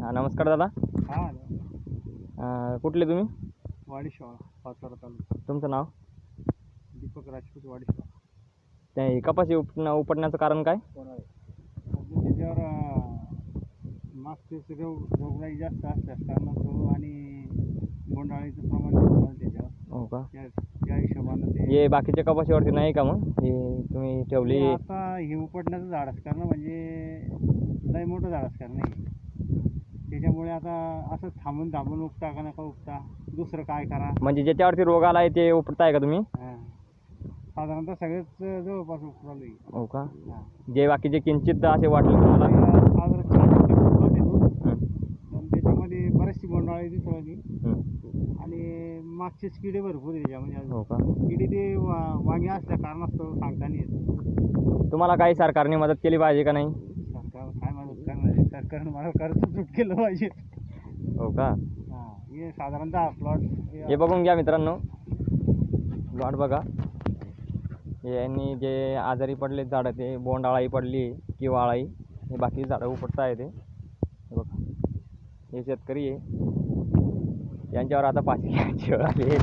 हा, नमस्कार दादा. हा अं, कुठले तुम्ही? वाडीशाळा पाचोरा तालुका. तुमचं नाव? दीपक राजपूत वाडीशाळा ते कपाशी उपटणं उपटण्याचं कारण काय? म्हणजे त्याच्यावर अं, मागचे रोग रोगराई जास्त असल्यास कारणास्तव आणि बोंडाळीचं प्रमाण जास्त आहे त्याच्यावर. हो का? त्या त्या हिशोबानं ते हे बाकीच्या कपाशीवरती नाही का मग? हे तुम्ही ठेवली? ते आता हे उपटण्याचं झाडच करणं म्हणजे लय मोठं झाडच करणं आहे. त्याच्यामुळे आता असं थांबून थांबून उपटा का नका उपटा. दुसरं काय करा? म्हणजे ज्याच्यावरती रोग आलाय ते उपटताय का तुम्ही? हा. साधारणतः सगळेच जवळपास उपटालो आहे हो का? हा. जे बाकीचे किंचित असे वाटले तुम्हाला? साधारण चार हं, त्याच्यामध्ये बरेचशी बोंडाळी होती. हं. आणि मागचेच किडे भरपूर आहे त्याच्यामध्ये अजून. हो का? किडे ते वा- वांगे असल्या कारणास्तव सांगता नाही येत. तुम्हाला काही सरकारने मदत केली पाहिजे का नाही? सरकारनं मला कर्ज सूट केलं पाहिजे. हो का? हा हे साधारणतः प्लॉट हे बघून घ्या मित्रांनो. प्लॉट बघा. यांनी जे आजारी पडले झाडं ते बोंडाळाई पडली किंवा आळाई हे बाकी झाडं उपटताय ते हे बघा. हे शेतकरी आहे. यांच्यावर आता पाचशे आली.